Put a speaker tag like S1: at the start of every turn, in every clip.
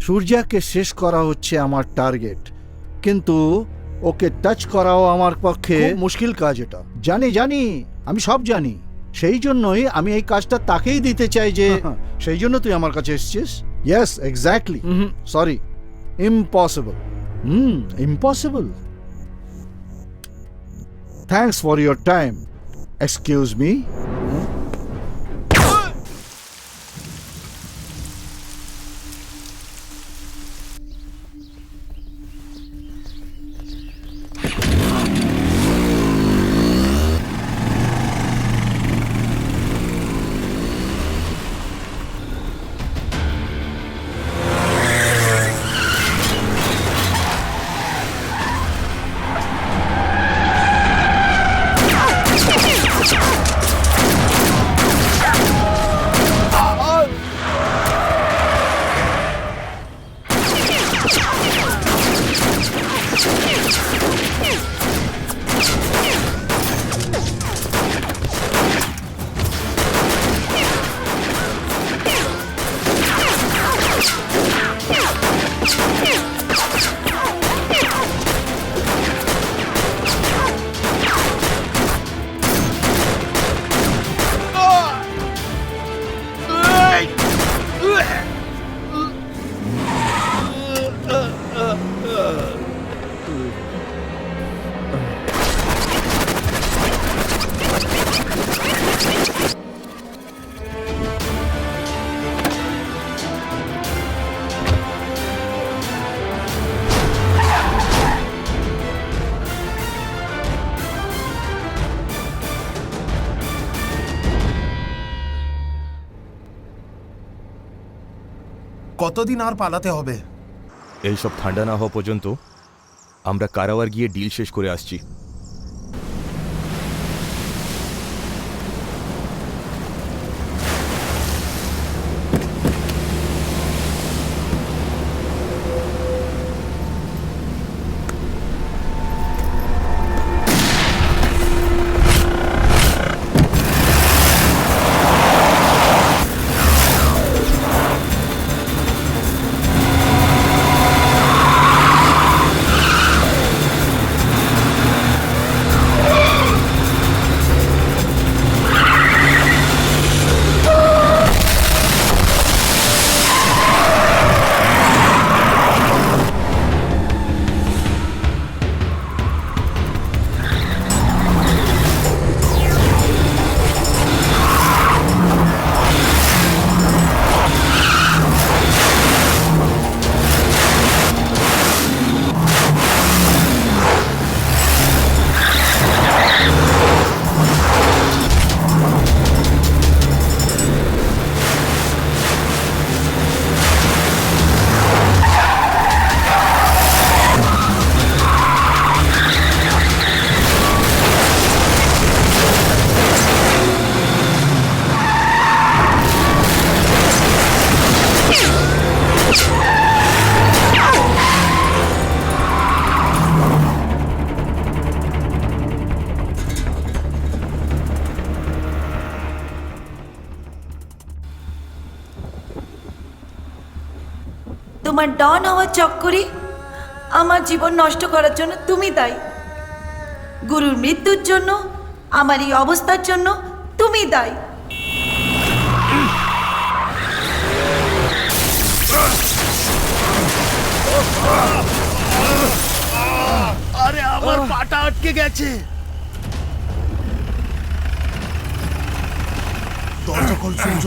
S1: সূর্যাকে শেষ করা হচ্ছে আমার টার্গেট। কিন্তু ওকে টাচ করাও আমার পক্ষে মুশকিল কাজ এটা। জানি জানি আমি সব জানি। সেই জন্যই আমি এই কাজটা তাকেই দিতে চাই যে সেই জন্য তুই আমার কাছে এসেছিস? Yes exactly sorry impossible hmm. Impossible thanks for your time excuse me
S2: কতদিন আর পালাতে হবে?
S3: এইসব ঠান্ডা না হওয়া পর্যন্ত আমরা কারাওয়ার গিয়ে ডিল শেষ করে আসছি।
S4: আমার জীবন নষ্ট করার জন্য তুমি দায়ী। গুরুর মৃত্যুর জন্য, আমার এই অবস্থার জন্য তুমি দায়ী।
S2: আরে, আমার পাটা আটকে গেছে। দরজা খোল, সূর্য।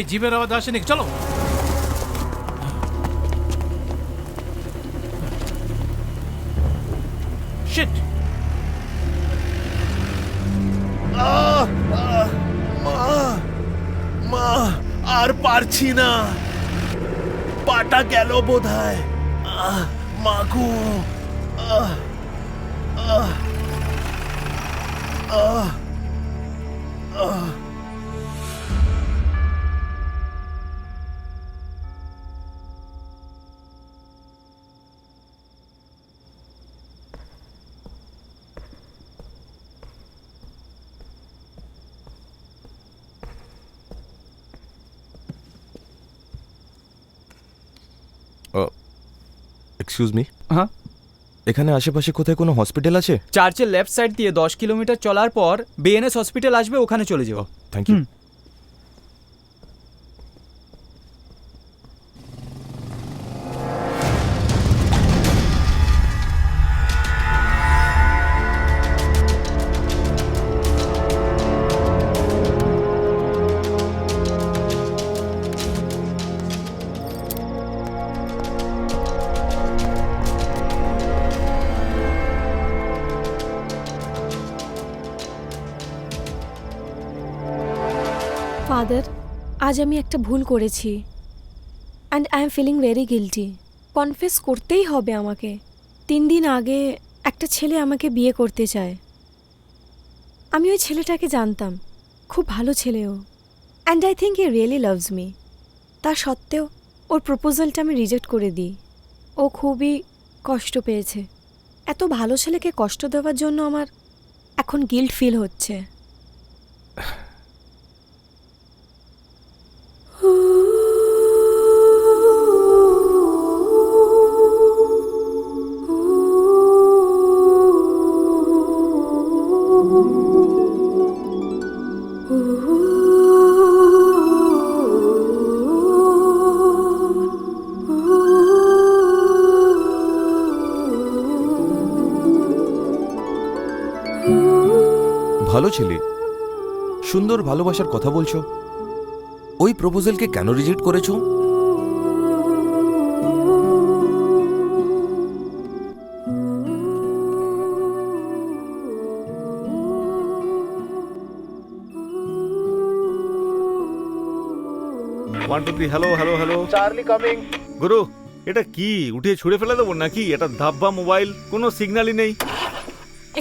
S5: এই জীবের আওয়াজ আসেনি চলো। শিট
S2: মা আর পারছি না। পাটা গেল বোধ হয় মাগো আহ, আহ, আহ।
S3: এক্সকিউজ মি
S6: হ্যাঁ
S3: এখানে আশেপাশে কোথায় কোনো হসপিটাল আছে?
S6: চার্চের লেফট সাইড দিয়ে দশ কিলোমিটার চলার পর বিএনএস হসপিটাল আসবে ওখানে চলে যাও।
S3: থ্যাংক ইউ
S7: ফাদার, আজ আমি একটা ভুল করেছি। And I am feeling very guilty confess করতেই হবে আমাকে। তিন দিন আগে একটা ছেলে আমাকে বিয়ে করতে চায়। আমি ওই ছেলেটাকে জানতাম। খুব ভালো ছেলেও and I think he really loves me তা সত্ত্বেও ওর প্রপোজালটা আমি রিজেক্ট করে দিই। ও খুবই কষ্ট পেয়েছে। এত ভালো ছেলেকে কষ্ট দেওয়ার জন্য আমার এখন গিল্ট ফিল হচ্ছে।
S3: ভালোবাসার কথা বলছো? ওই প্রপোজালকে কেন রিজেক্ট করেছ?
S8: One two three hello hello hello Charlie coming guru এটা কি? উঠিয়ে ছুঁড়ে ফেলে দেবো নাকি? এটা ধাব্বা মোবাইল কোনো সিগন্যালই নেই।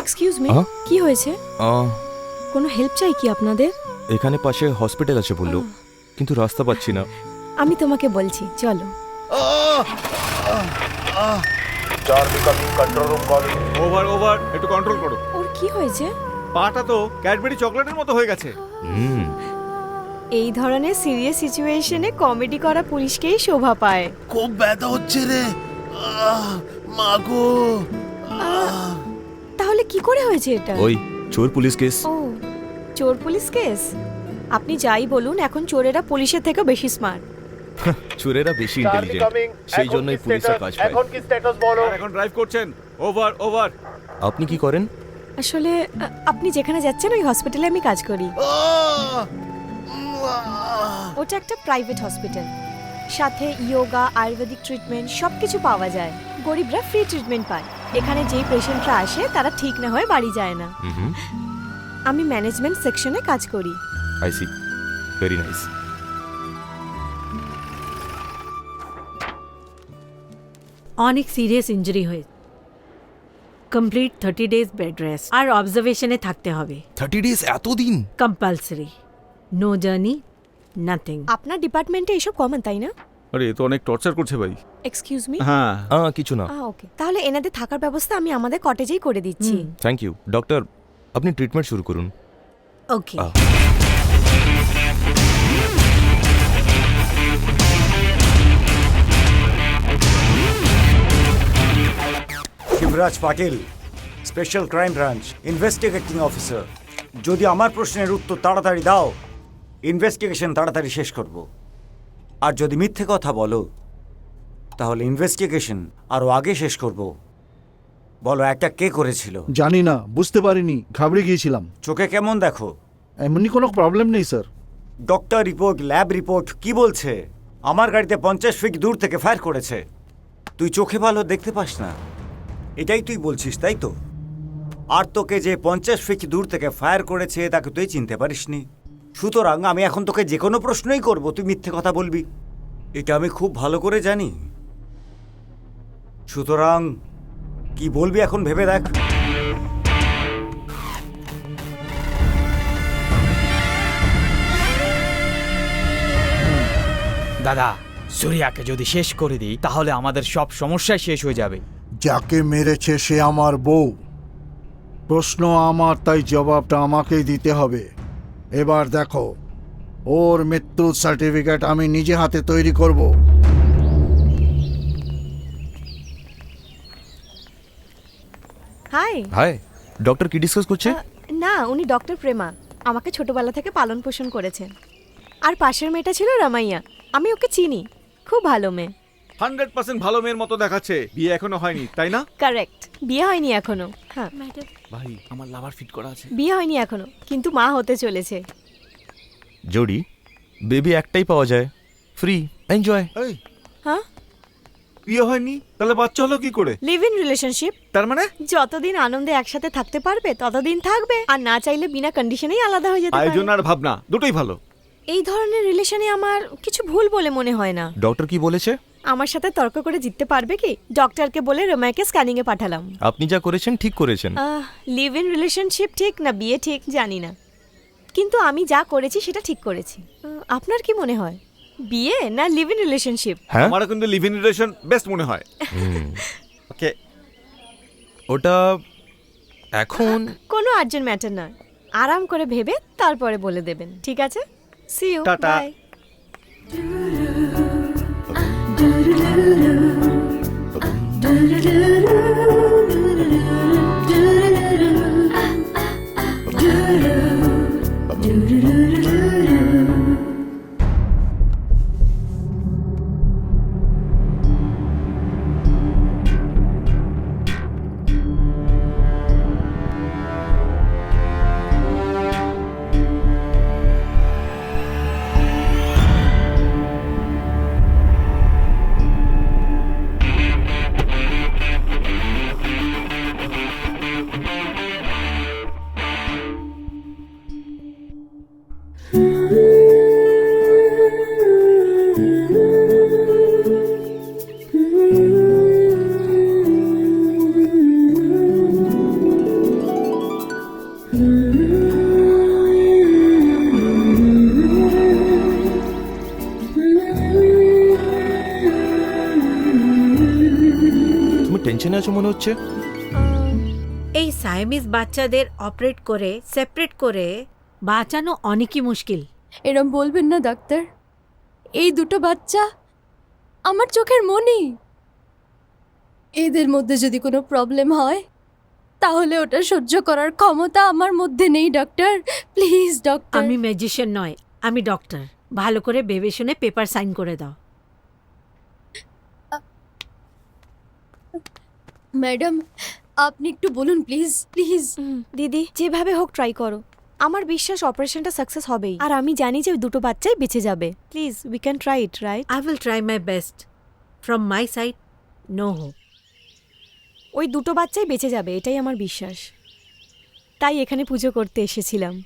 S7: এক্সকিউজ মি
S3: হ্যাঁ?
S7: কি হয়েছে? কোনো হেল্প চাই কি আপনাদের?
S3: এখানে পাশে হসপিটাল আছে বলল কিন্তু রাস্তা পাচ্ছি না।
S7: আমি তোমাকে বলছি চলো।
S8: ওভার ওভার একটু কন্ট্রোল করো।
S7: ওর কি হয়েছে?
S8: পাটা তো ক্যাডবেরি চকলেটের মতো হয়ে গেছে।
S3: হুম।
S7: এই ধরনের সিরিয়াস সিচুয়েশনে কমেডি করা পুলিশকেই শোভা পায়।
S8: খুব ব্যথা হচ্ছে রে। মাগো
S7: তাহলে কি করে হয়েছে এটা?
S3: ওই চোর পুলিশ কেস
S7: ও চোর পুলিশ কেস? আপনি যাই বলুন এখন চোরেরা পুলিশের থেকেও বেশি স্মার্ট
S3: চোরেরা বেশি ইন্টেলিজেন্ট সেই জন্যই পুলিশের কাজ পায়।
S8: কি স্ট্যাটাস বলো? এখন ড্রাইভ করছেন? ওভার ওভার
S3: আপনি কি করেন?
S7: আসলে আপনি যেখানে যাচ্ছেন ওই হসপিটালে আমি কাজ করি। ওটা একটা প্রাইভেট হসপিটাল সাথে ইয়োগা আয়ুর্বেদিক ট্রিটমেন্ট সব কিছু পাওয়া যায়। গরিবরা ফ্রি ট্রিটমেন্ট পায়। এখানে যেই পেশেন্টরা আসে তারা ঠিক না হয়ে বাড়ি যায় না। আমি ম্যানেজমেন্ট সেকশনে কাজ করি।
S3: আই সি ভেরি নাইস
S9: অনেক সিরিয়াস ইঞ্জুরি হয়েছে complete thirty days bed rest আর অবজারভেশনে থাকতে হবে।
S3: থার্টি ডেজ এতদিন?
S9: কম্পালসারি নো জার্নি নাথিং
S7: আপনার ডিপার্টমেন্টে এসব কমন তাই না?
S8: আরে এ তো অনেক টর্চার করছে ভাই।
S7: এক্সকিউজ মি
S8: হ্যাঁ।
S3: আহ কিছু না।
S7: ওকে তাহলে এনাদের থাকার ব্যবস্থা আমি আমাদের কটেজেই করে দিচ্ছি।
S3: থ্যাংক ইউ ডক্টর আপনি ট্রিটমেন্ট শুরু করুন।
S9: Okay
S3: ah.
S10: Shivraj Patil special crime branch investigating officer যদি আমার প্রশ্নের উত্তর তাড়াতাড়ি দাও ইনভেস্টিগেশন তাড়াতাড়ি শেষ করব। আর যদি মিথ্যে কথা বলো তাহলে ইনভেস্টিগেশন আরও আগে শেষ করব। বলো একটা কে করেছিল?
S1: জানি না বুঝতে পারিনি ঘাবড়ে গিয়েছিলাম।
S10: চোখে কেমন দেখো?
S1: এমনি কোনো প্রবলেম নেই sir
S10: doctor report lab report কি বলছে? আমার গাড়িতে পঞ্চাশ ফিট দূর থেকে ফায়ার করেছে। তুই চোখে ভালো দেখতে পাস না। এটাই তুই বলছিস তাই তো? আর তোকে যে পঞ্চাশ ফিট দূর থেকে ফায়ার করেছে তাকে তুই চিনতে পারিসনি। সুতরাং আমি এখন তোকে যে কোনো প্রশ্নই করব তুই মিথ্যে কথা বলবি। এটা আমি খুব ভালো করে জানি। সুতরাং কি বলবি এখন ভেবে দেখ।
S6: দাদা সূর্যাকে যদি শেষ করে দিই তাহলে আমাদের সব সমস্যাই শেষ হয়ে যাবে।
S1: যাকে মেরেছে সে আমার বউ। প্রশ্ন আমার তাই জবাবটা আমাকেই দিতে হবে। এবার দেখো ওর মৃত্যুর সার্টিফিকেট আমি নিজে হাতে তৈরি করব।
S7: হাই
S3: হাই ডক্টর কি ডিসকাস করছে?
S7: না উনি ডক্টর প্রেমা। আমাকে ছোটবেলা থেকে পালন পোষণ করেছেন। আর পাশের মেয়েটা ছিল রামাইয়া। আমি ওকে চিনি। খুব ভালো মেয়ে।
S8: হান্ড্রেড পার্সেন্ট ভালো মেয়ের মতো দেখাচ্ছে। বিয়ে এখনও হয়নি তাই না?
S7: কারেক্ট বিয়ে হয়নি এখনও। হ্যাঁ।
S8: ভাই আমার লাভার ফিট করা আছে।
S7: বিয়ে হয়নি এখনও কিন্তু মা হতে চলেছে।
S3: জোডি বেবি একটাই পাওয়া যায়। ফ্রি এনজয়
S8: এই।
S7: হ্যাঁ?
S8: বিয়ে হয়নি? তাহলে বাচ্চা হলো কি করে?
S7: লিভ ইন রিলেশনশিপ
S8: তার মানে?
S7: যতদিন আনন্দে একসাথে থাকতে পারবে ততদিন থাকবে। আর না চাইলে বিনা কন্ডিশনেই আলাদা হয়ে যেতে
S8: আয়োজন
S7: পারে
S8: আর ভাবনা দুটোই ভালো।
S7: এই ধরনের রিলেশনে আমার কিছু ভুল বলে মনে হয় না।
S3: ডক্টর কি বলেছে?
S7: আমার সাথে তর্ক করে জিততে পারবে কি? ডক্টরকে বলে রোমাকে স্ক্যানিং এ পাঠালাম।
S3: আপনি যা করেছেন ঠিক করেছেন।
S7: লিভ ইন রিলেশনশিপ ঠিক না বিয়ে ঠিক জানি না। কিন্তু আমি যা করেছি সেটা ঠিক করেছি। আহ, আপনার কি মনে হয়? বিয়ে না লিভ ইন রিলেশনশিপ
S3: হ্যাঁ?
S8: আমার কিন্তু লিভ ইন রিলেশন বেস্ট মনে হয়। ওকে।
S3: ওটা এখন
S7: কোনো আর্জেন্ট ম্যাটার নয়। আরাম করে ভেবে তারপরে বলে দেবেন ঠিক আছে? See you
S8: tata.
S7: বাই
S3: তুমি হচ্ছে?
S9: এই সায়ামিজ বাচ্চাদের অপারেট করে সেপারেট করে বাঁচানো অনেকই মুশকিল।
S11: এরম বলবেন না ডাক্তার। এই দুটো বাচ্চা আমার চোখের মনি। এদের মধ্যে যদি কোনো প্রবলেম হয় তাহলে ওটা সহ্য করার ক্ষমতা আমার মধ্যে নেই ডক্টর প্লিজ ডক্টর
S9: আমি ম্যাজিশিয়ান নয় আমি ডক্টর ভালো করে ভেবে শুনে পেপার সাইন করে দাও।
S11: ম্যাডাম আপনি একটু বলুন প্লিজ প্লিজ।
S7: দিদি যেভাবে হোক ট্রাই করো। আমার বিশ্বাস অপারেশনটা সাকসেস হবেই। আর আমি জানি যে ওই দুটো বাচ্চাই বেঁচে যাবে। Please we can try it right
S9: I will try my best from my side no hope
S7: ওই দুটো বাচ্চাই বেঁচে যাবে এটাই আমার বিশ্বাস। তাই এখানে পুজো করতে এসেছিলাম।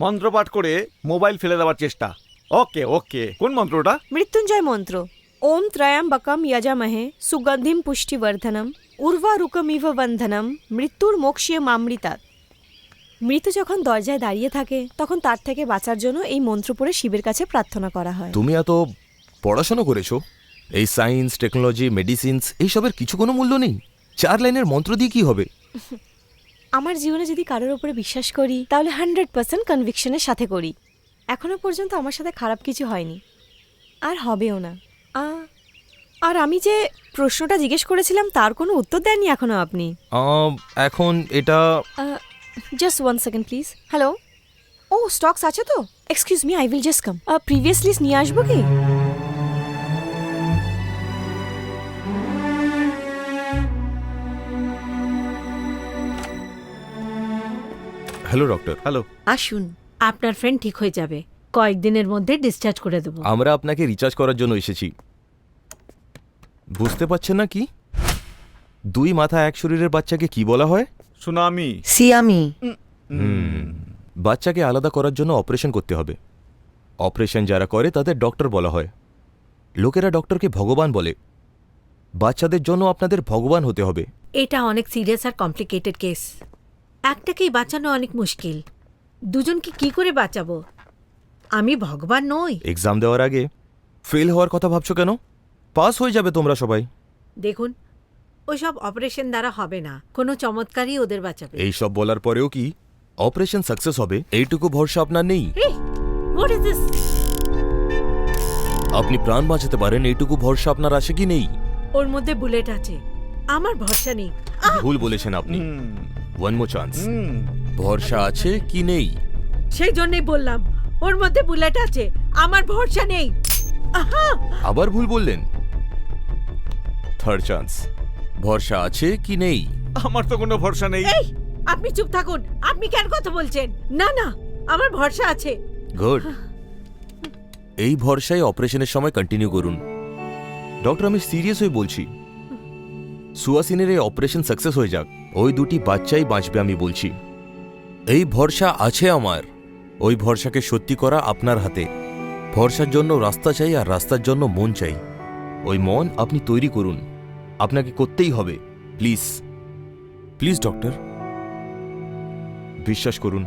S8: মন্ত্রপাঠ করে মোবাইল ফেলে দেওয়ার চেষ্টা। ওকে ওকে। কোন মন্ত্রটা?
S7: মৃত্যুঞ্জয় মন্ত্র। ওম ত্রয়াম্বকম যজামহে সুগন্ধিম পুষ্টিবর্ধনম। উর্বারুকমিভ বন্ধনম মৃত্যুর মোক্ষীয় মামৃতাত মৃত্যু যখন দরজায় দাঁড়িয়ে থাকে তখন তার থেকে বাঁচার জন্য এই মন্ত্র পড়ে শিবের কাছে প্রার্থনা করা হয়।
S3: তুমি এত পড়াশোনা করেছ? এই সায়েন্স টেকনোলজি মেডিসিনস এইসবের কিছু কোনো মূল্য নেই? চার লাইনের মন্ত্র দিয়ে কি হবে?
S7: আমার জীবনে যদি কারোর উপরে বিশ্বাস করি তাহলে হান্ড্রেড পার্সেন্ট কনভিকশনের সাথে করি। এখনও পর্যন্ত আমার সাথে খারাপ কিছু হয়নি। আর হবেও না। আ, আর আমি যে প্রশ্নটা জিজ্ঞেস করেছিলাম তার কোনো উত্তর দেননি এখনও আপনি।
S3: এখন এটা
S7: just one second please hello O stocks আছে তো? Excuse me I will just come previous list নিয়ে আসব কি?
S3: হ্যালো ডক্টর
S8: হ্যালো
S9: আসুন আপনার ফ্রেন্ড ঠিক হয়ে যাবে। কয়েকদিনের মধ্যে ডিসচার্জ করে দেবো।
S3: আমরা আপনাকে রিচার্জ করার জন্য এসেছি। বুঝতে পারছেন না কি? দুই মাথা এক শরীরের বাচ্চাকে কি বলা হয়?
S8: সুনামি।
S4: সিয়ামি।
S3: বাচ্চাকে আলাদা করার জন্য অপারেশন করতে হবে। অপারেশন যারা করে তাদের ডক্টর বলা হয়। লোকেরা ডক্টরকে ভগবান বলে। বাচ্চাদের জন্য আপনাদের ভগবান হতে হবে।
S9: এটা অনেক সিরিয়াস আর কমপ্লিকেটেড কেস। একটাকেই বাঁচানো অনেক মুশকিল। দুজনকে কি করে বাঁচাবো? আমি ভগবান নই।
S3: এক্সাম দেওয়ার আগে। ফেল হওয়ার কথা ভাবছ কেন? পাস হয়ে যাবে তোমরা সবাই।
S9: দেখুন ওইসব অপারেশন দ্বারা হবে না। কোনো চমৎকারই ওদের বাঁচাবে।
S3: এই সব বলার পরেও কি অপারেশন সাকসেস হবে? এইটুকু ভরসা আপনার নেই? আপনি প্রাণ বাঁচাতে পারেন এইটুকু ভরসা আপনার আছে কি নেই?
S9: ওর মধ্যে বুলেট আছে। আমার ভরসা নেই।
S3: ভুল বলেছেন আপনি। ওয়ান মো চান্স ভরসা আছে কি নেই?
S9: সেই জন্যই বললাম ওর মধ্যে বুলেট আছে আমার ভরসা নেই।
S3: আবার ভুল বললেন? থার্ড চান্স ভরসা আছে কি নেই?
S8: আমার তো কোনো ভরসা নেই।
S9: এই আপনি চুপ থাকুন। আপনি কেন কথা বলছেন? না না আমার ভরসা আছে।
S3: গুড এই ভরসায় অপারেশনের সময় কন্টিনিউ করুন। ডক্টর আমি সিরিয়াস হয়ে বলছি। সুয়াসিনের এই অপারেশন সাকসেস হয়ে যাক। ওই দুটি বাচ্চাই বাঁচবে আমি বলছি। এই ভরসা আছে আমার। ওই ভরসাকে সত্যি করা আপনার হাতে। ভরসার জন্য রাস্তা চাই আর রাস্তার জন্য মন চাই। ওই মন আপনি তৈরি করুন। আপনাকে করতেই হবে প্লিজ। Please doctor. বিশ্বাস করুন